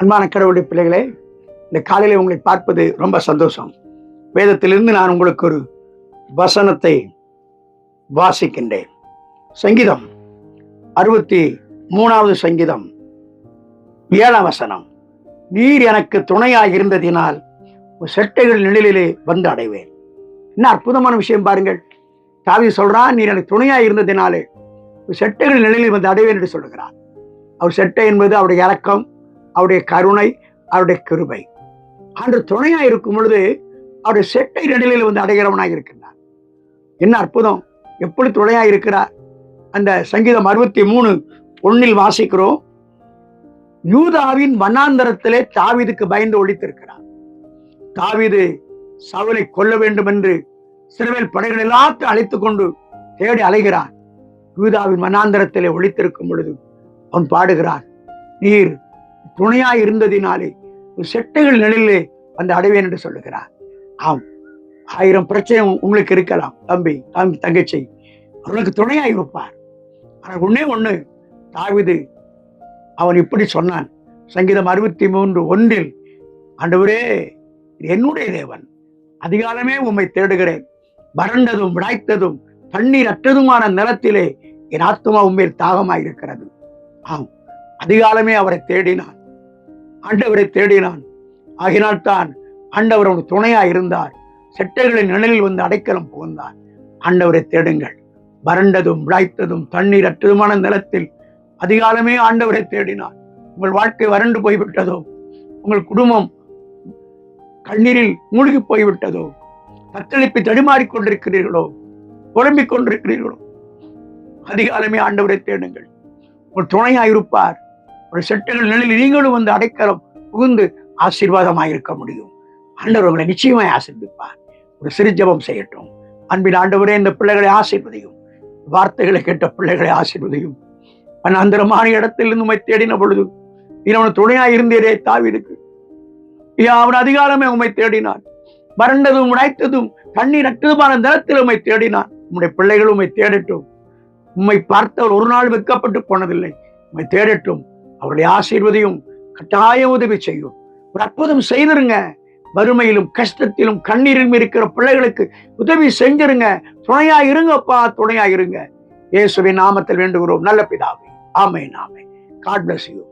அன்பான கடவுளுடைய பிள்ளைகளே இந்த காலையில் உங்களை பார்ப்பது ரொம்ப சந்தோஷம். வேதத்திலிருந்து நான் உங்களுக்கு ஒரு வசனத்தை வாசிக்கின்றேன். சங்கீதம் அறுபத்தி மூணாவது சங்கீதம் ஏழாம் வசனம். நீர் எனக்கு துணையாக இருந்ததினால் உன் செட்டைகள் நிழலிலே வந்து அடைவேன். என்ன அற்புதமான விஷயம் பாருங்கள். தாவி சொல்றான் நீர் எனக்கு துணையாக இருந்ததினாலே செட்டைகள் நிழலில் வந்து அடைவேன் என்று சொல்லுகிறார். அவர் செட்டை என்பது அவருடைய இறக்கம் அவருடைய கருணை அவருடைய கிருபை. அன்று துணையா இருக்கும் பொழுது அவருடைய செட்டை நடுநிலையில் வந்து அடைகிறவனாக இருக்கின்றார். என்ன அற்புதம்! எப்படி துணையா இருக்கிறார்? அந்த சங்கீதம் அறுபத்தி மூணு ஒன்னில் வாசிக்கிறோம். யூதாவின் வண்ணாந்தரத்திலே தாவீதுக்கு பயந்து ஒழித்திருக்கிறார். தாவிது சவுலை கொல்ல வேண்டும் என்று சிறுவேல் படைகள் எல்லாத்தையும் அழைத்துக் கொண்டு தேடி அலைகிறான் யூதாவின் மனாந்தரத்திலே ஒழித்திருக்கும் பொழுது அவன் பாடுகிறான் நீர் துணையாய் இருந்ததினாலே ஒரு செட்டைகள் நிலையிலே வந்து அடைவேன் என்று சொல்லுகிறார். ஆம். ஆயிரம் பிரச்சனை உங்களுக்கு இருக்கலாம் தம்பி தம்பி தங்கச்சி. அவர்களுக்கு துணையாய் இருப்பார். ஆனால் ஒன்னே ஒண்ணு தாவிது அவன் இப்படி சொன்னான். சங்கீதம் அறுபத்தி மூன்று ஒன்றில் ஆண்டவரே என்னுடைய தேவன். அதிகாலமே உம்மை தேடுகிறேன். வறண்டதும் விடாய்த்ததும் தண்ணீர் அற்றதுமான நிலத்திலே என் ஆத்மா உண்மையில் தாகமாயிருக்கிறது. ஆம். அதிகாலமே அவரை தேடினான். ஆண்டவரை தேடினான். ஆகினால் தான் ஆண்டவர் அவனுக்கு துணையா இருந்தார். செட்டைகளின் நிழலில் வந்து அடைக்கலம் புகுந்தார். ஆண்டவரை தேடுங்கள். வறண்டதும் விழாய்த்ததும் தண்ணீர் அற்றதுமான நிலத்தில் அதிகாலமே ஆண்டவரை தேடினார். உங்கள் வாழ்க்கை வறண்டு போய்விட்டதோ? உங்கள் குடும்பம் கண்ணீரில் மூழ்கி போய்விட்டதோ? தத்தளிப்பை தடுமாறிக் கொண்டிருக்கிறீர்களோ? புலம்பிக் கொண்டிருக்கிறீர்களோ? அதிகாலமே ஆண்டவரை தேடுங்கள். ஒரு துணையாயிருப்பார் ஒரு செட்டுகள் நிலையில் நீங்களும் வந்து அடைக்கலம் புகுந்து ஆசீர்வாதமாக இருக்க முடியும். ஆண்டவர் உங்களை நிச்சயமாய் ஆசீர்வதிப்பார். ஒரு சிறு ஜெபம் செய்யட்டும். அன்பின் ஆண்டவரே இந்த பிள்ளைகளை ஆசீர்வதையும். வார்த்தைகளை கேட்ட பிள்ளைகளை ஆசீர்வதையும். அந்தரமான இடத்திலிருந்து உண்மை தேடின பொழுது நீ துணையா துணையாய் இருந்தீரே தாவிருக்கு ஐயா அவன் அதிகாலமே உண்மை தேடினான். வறண்டதும் உடைத்ததும் தண்ணீர் அற்றதுமான நிலத்தில் உண்மை தேடினான். உம்முடைய பிள்ளைகள் உண்மை தேடட்டும். உம்மை பார்த்தவர் ஒரு நாள் வெக்கப்பட்டு போனதில்லை. உம்மை தேடட்டும். அவருடைய ஆசீர்வதியும் கட்டாய உதவி செய்யும். ஒரு அற்புதம் செய்திருங்க. வறுமையிலும் கஷ்டத்திலும் கண்ணீரிலும் இருக்கிற பிள்ளைகளுக்கு உதவி செஞ்சிருங்க. துணையா இருங்கப்பா துணையா இருங்க. இயேசுவின் நாமத்தில் வேண்டுகிறோம். நல்ல பிதாவே. ஆமை நாமே காட் பிளஸ் யூ